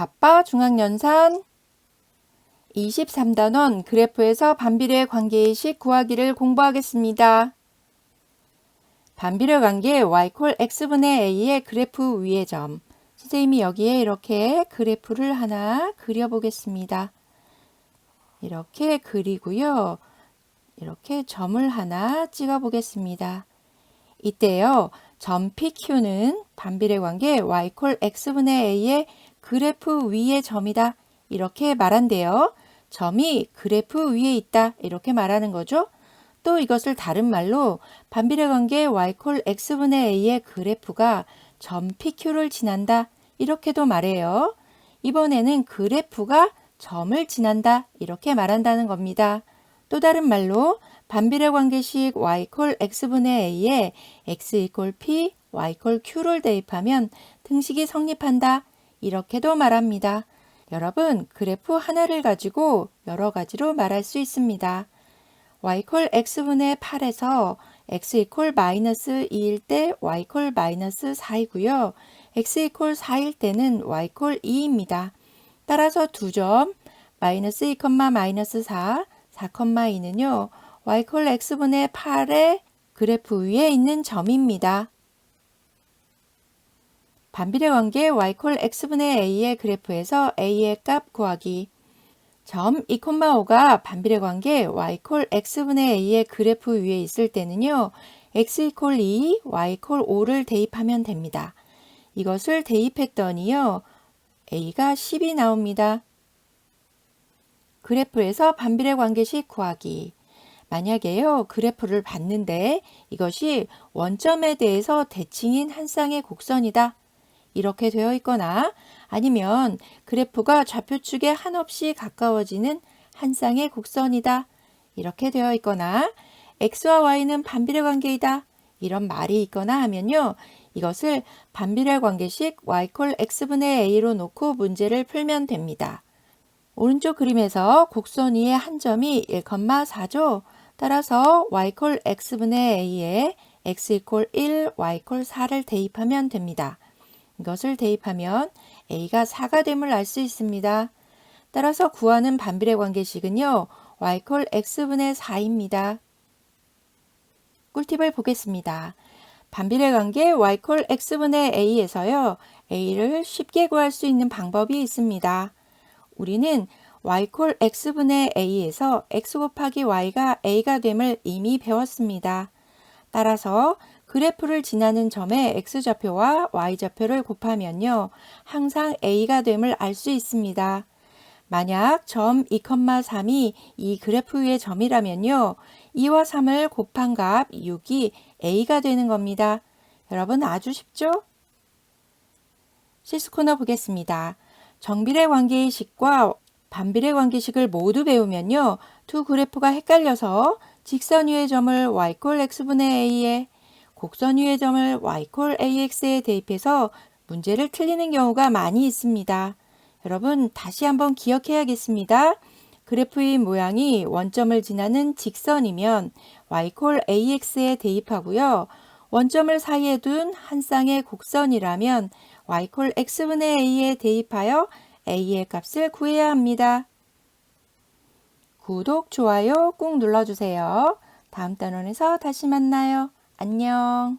바빠 중앙연산 23단원 그래프에서 반비례 관계의식 구하기를 공부하겠습니다. 반비례 관계 y콜 x분의 a의 그래프 위의 점. 선생님이 여기에 이렇게 그래프를 하나 그려보겠습니다. 이렇게 그리고요. 이렇게 점을 하나 찍어 보겠습니다. 이때요. 점 PQ는 반비례 관계 y콜 x분의 a의 그래프 위의 점이다. 이렇게 말한대요. 점이 그래프 위에 있다. 이렇게 말하는 거죠. 또 이것을 다른 말로 반비례 관계 y콜 x분의 a의 그래프가 점 PQ를 지난다. 이렇게도 말해요. 이번에는 그래프가 점을 지난다. 이렇게 말한다는 겁니다. 또 다른 말로 반비례 관계식 y콜 x분의 a에 x 이퀄 p, y 이퀄 q를 대입하면 등식이 성립한다. 이렇게도 말합니다. 여러분, 그래프 하나를 가지고 여러 가지로 말할 수 있습니다. y 콜 x분의 8에서 x 이퀄 마이너스 2일 때 y 콜 마이너스 4이고요. x 이퀄 4일 때는 y 콜 2입니다. 따라서 두 점 마이너스 2, 마이너스 4, 4,2는요. y 콜 x분의 8의 그래프 위에 있는 점입니다. 반비례 관계 y 콜 x분의 a의 그래프에서 a의 값 구하기 점 2,5가 반비례 관계 y 콜 x분의 a의 그래프 위에 있을 때는요. x 이퀄 2, y 이퀄 5를 대입하면 됩니다. 이것을 대입했더니요. a가 10이 나옵니다. 그래프에서 반비례 관계식 구하기. 만약에요, 그래프를 봤는데 이것이 원점에 대해서 대칭인 한 쌍의 곡선이다. 이렇게 되어 있거나 아니면 그래프가 좌표축에 한없이 가까워지는 한 쌍의 곡선이다. 이렇게 되어 있거나 x와 y는 반비례 관계이다. 이런 말이 있거나 하면요. 이것을 반비례 관계식 y 콜 x분의 a로 놓고 문제를 풀면 됩니다. 오른쪽 그림에서 곡선 위의 한 점이 1,4죠. 따라서 y 콜 x분의 a에 x 이퀄 1, y 이퀄 4를 대입하면 됩니다. 이것을 대입하면 a가 4가 됨을 알 수 있습니다. 따라서 구하는 반비례 관계식은요. y 콜 x분의 4입니다. 꿀팁을 보겠습니다. 반비례 관계 y 콜 x분의 a에서요. a를 쉽게 구할 수 있는 방법이 있습니다. 우리는 y 콜 x분의 a에서 x 곱하기 y가 a가 됨을 이미 배웠습니다. 따라서 그래프를 지나는 점의 x좌표와 y좌표를 곱하면요. 항상 a가 됨을 알 수 있습니다. 만약 점 2,3이 이 그래프 위의 점이라면요. 2와 3을 곱한 값 6이 a가 되는 겁니다. 여러분 아주 쉽죠? 실수 코너 보겠습니다. 정비례 관계의 식과 반비례 관계식을 모두 배우면요. 두 그래프가 헷갈려서 직선 위의 점을 y 콜 x분의 a에 곡선 위의 점을 y 콜 ax에 대입해서 문제를 틀리는 경우가 많이 있습니다. 여러분 다시 한번 기억해야겠습니다. 그래프의 모양이 원점을 지나는 직선이면 y 콜 ax에 대입하고요. 원점을 사이에 둔 한 쌍의 곡선이라면 y 콜 x분의 a에 대입하여 a의 값을 구해야 합니다. 구독, 좋아요 꾹 눌러주세요. 다음 단원에서 다시 만나요. 안녕.